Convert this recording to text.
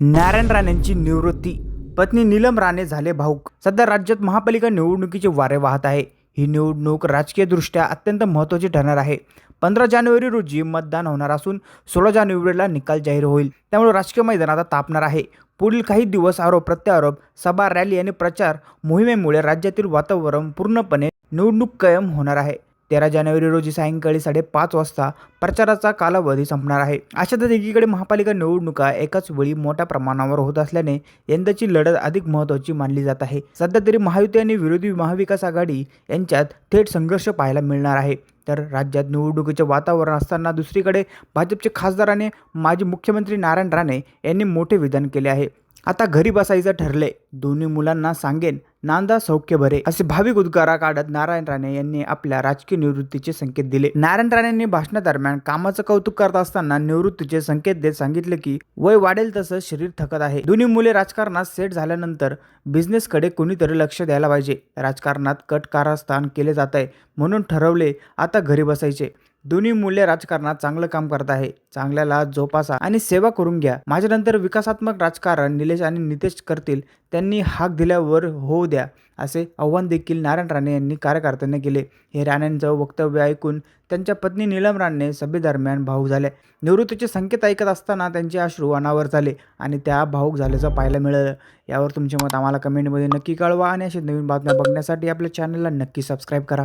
नारायण राणेंची निवृत्ती. पत्नी नीलम राणे झाले भाऊक. सध्या राज्यात महापालिका निवडणुकीचे वारे वाहत आहे. ही निवडणूक राजकीयदृष्ट्या अत्यंत महत्त्वाची ठरणार आहे. पंधरा जानेवारी रोजी मतदान होणार असून सोळा जानेवारीला निकाल जाहीर होईल. त्यामुळे राजकीय मैदान आता तापणार आहे. पुढील काही दिवस आरोप प्रत्यारोप सभा रॅली आणि प्रचार मोहिमेमुळे राज्यातील वातावरण पूर्णपणे निवडणूक कायम होणार आहे. तेरा जानेवारी रोजी सायंकाळी साडेपाच वाजता प्रचाराचा कालावधी संपणार आहे. अशातच एकीकडे महापालिका निवडणुका एकाच वेळी मोठ्या प्रमाणावर होत असल्याने यंदाची लढत अधिक महत्त्वाची मानली जात आहे. सध्या तरी महायुती आणि विरोधी महाविकास आघाडी यांच्यात थेट संघर्ष पाहायला मिळणार आहे. तर राज्यात निवडणुकीचे वातावरण असताना दुसरीकडे भाजपचे खासदार आणि माजी मुख्यमंत्री नारायण राणे यांनी मोठे विधान केले आहे. आता घरी बसायचं ठरले. दोन्ही मुलांना सांगेन नांदा सौख्य बरे असे भाविक उद्गारा काढत नारायण राणे यांनी आपल्या राजकीय निवृत्तीचे संकेत दिले. नारायण राणेंनी भाषणादरम्यान कामाचं कौतुक करत असताना निवृत्तीचे संकेत देत सांगितले की वय वाढेल तसं शरीर थकत आहे. दोन्ही मुले राजकारणात सेट झाल्यानंतर बिझनेसकडे कोणीतरी लक्ष द्यायला पाहिजे. राजकारणात कट कारस्थान केले जात आहे म्हणून ठरवले आता घरी बसायचे. दोन्ही मूल्य राजकारणात चांगलं काम करत आहे. चांगल्याला जोपासा आणि सेवा करून घ्या. माझ्यानंतर विकासात्मक राजकारण निलेश आणि नितेश करतील. त्यांनी हाक दिल्यावर होऊ द्या असे आव्हान देखील नारायण राणे यांनी कार्यकर्त्यांना केले. हे राणेंचं वक्तव्य ऐकून त्यांच्या पत्नी नीलम राणे सभेदरम्यान भाऊक झाल्या निवृत्तीचे संकेत ऐकत असताना त्यांचे अश्रू अनावर झाले आणि त्या भाऊक झाल्याचं पाहायला मिळालं. यावर तुमचे मत आम्हाला कमेंटमध्ये नक्की कळवा आणि असे नवीन बातम्या बघण्यासाठी आपल्या चॅनलला नक्की सबस्क्राईब करा.